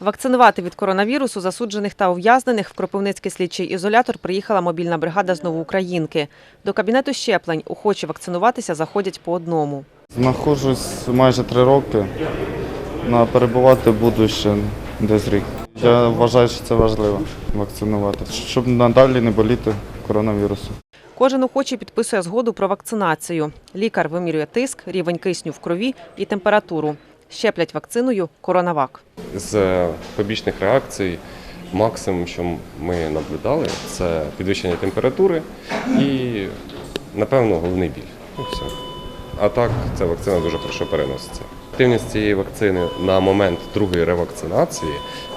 Вакцинувати від коронавірусу засуджених та ув'язнених в Кропивницький слідчий ізолятор приїхала мобільна бригада з Новоукраїнки. До кабінету щеплень охочі вакцинуватися заходять по одному. Знаходжусь майже три роки. На перебувати буду ще десь рік. Я вважаю, що це важливо вакцинувати, щоб надалі не боліти коронавірусом. Кожен охочий підписує згоду про вакцинацію. Лікар вимірює тиск, рівень кисню в крові і температуру. Щеплять вакциною Коронавак. З побічних реакцій максимум, що ми наблюдали, це підвищення температури і, напевно, головний біль. І все. А так, ця вакцина дуже хорошо переноситься. Активність цієї вакцини на момент другої ревакцинації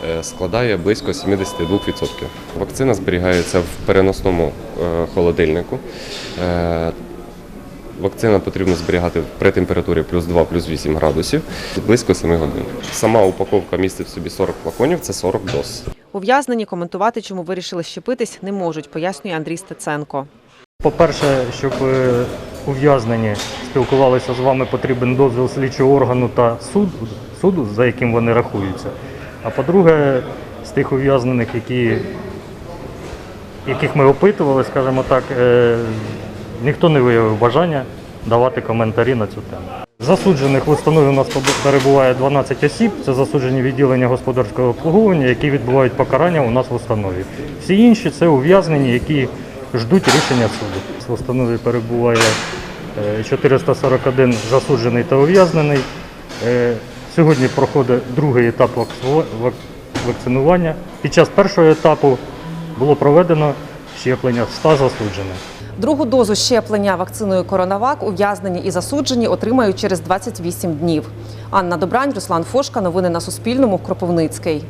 е, складає близько 72%. Вакцина зберігається в переносному е, холодильнику. Вакцина потрібно зберігати при температурі плюс 2, плюс 8 градусів близько 7 годин. Сама упаковка містить в собі 40 флаконів, це 40 доз. Ув'язнені коментувати, чому вирішили щепитись, не можуть, пояснює Андрій Стеценко. По-перше, щоб е, ув'язнені спілкувалися з вами, потрібен дозвіл слідчого органу та суду, суду, за яким вони рахуються. А по-друге, з тих ув'язнених, які, яких ми опитували, скажімо так, е, ніхто не виявив бажання давати коментарі на цю тему. Засуджених в установі у нас перебуває 12 осіб. Це засуджені відділення господарського обслуговування, які відбувають покарання у нас в установі. Всі інші це ув'язнені, які ждуть рішення суду. В установі перебуває е, 441 засуджений та ув'язнений. Е, Сьогодні проходить другий етап вакцинування. Під час першого етапу було проведено щеплення 100 засуджених. Другу дозу щеплення вакциною Коронавак ув'язнені і засуджені отримають через 28 днів. Анна Добрань, Руслан Фошка. Новини на Суспільному. Кропивницький.